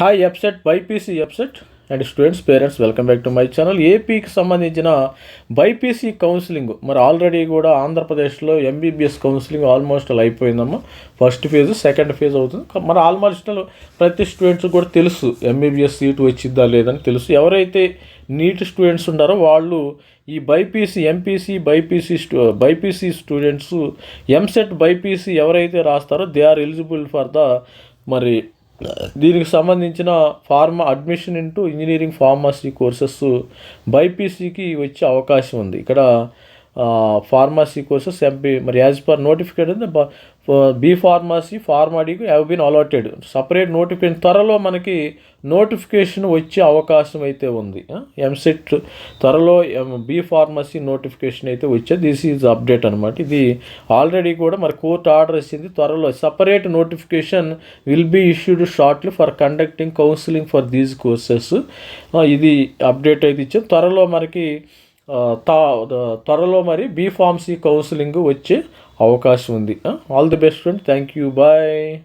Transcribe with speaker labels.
Speaker 1: Hi EAPCET BiPC EAPCET and students parents welcome back to my channel ఏపీకి సంబంధించిన BiPC counselling మరి already కూడా ఆంధ్రప్రదేశ్లో ఎంబీబీఎస్ కౌన్సిలింగ్ ఆల్మోస్ట్ అలా అయిపోయిందమ్మా. ఫస్ట్ ఫేజ్ సెకండ్ ఫేజ్ అవుతుంది. మరి ఆల్మోస్ట్ ప్రతి స్టూడెంట్స్ కూడా తెలుసు ఎంబీబీఎస్ సీటు వచ్చిందా లేదని తెలుసు. ఎవరైతే నీట్ స్టూడెంట్స్ ఉన్నారో వాళ్ళు ఈ BiPC MPC BiPC స్టూ BiPC students EAMCET BiPC ఎవరైతే రాస్తారో they are eligible for the మరి దీనికి సంబంధించిన pharma admission into engineering pharmacy courses బైపీసీకి వచ్చే అవకాశం ఉంది. ఇక్కడ ఫార్మసీ కోర్సెస్ ఎంపీ మరి as per notification B pharmacy ఫార్మాడీకి have been allotted separate notification త్వరలో మనకి నోటిఫికేషన్ వచ్చే అవకాశం అయితే ఉంది. ఎంసెట్ త్వరలో బీ ఫార్మసీ నోటిఫికేషన్ అయితే వచ్చేది దిస్ ఈజ్ అప్డేట్ అనమాట ఇది ఆల్రెడీ కూడా మరి కోర్టు ఆర్డర్ ఇచ్చింది త్వరలో. Separate notification will be issued shortly for conducting counselling for these courses ఇది అప్డేట్ అయితే ఇచ్చింది త్వరలో మనకి త్వరలో మరి బీఫార్మసీ కౌన్సిలింగ్ వచ్చే అవకాశం ఉంది. All the best friend. Thank you bye.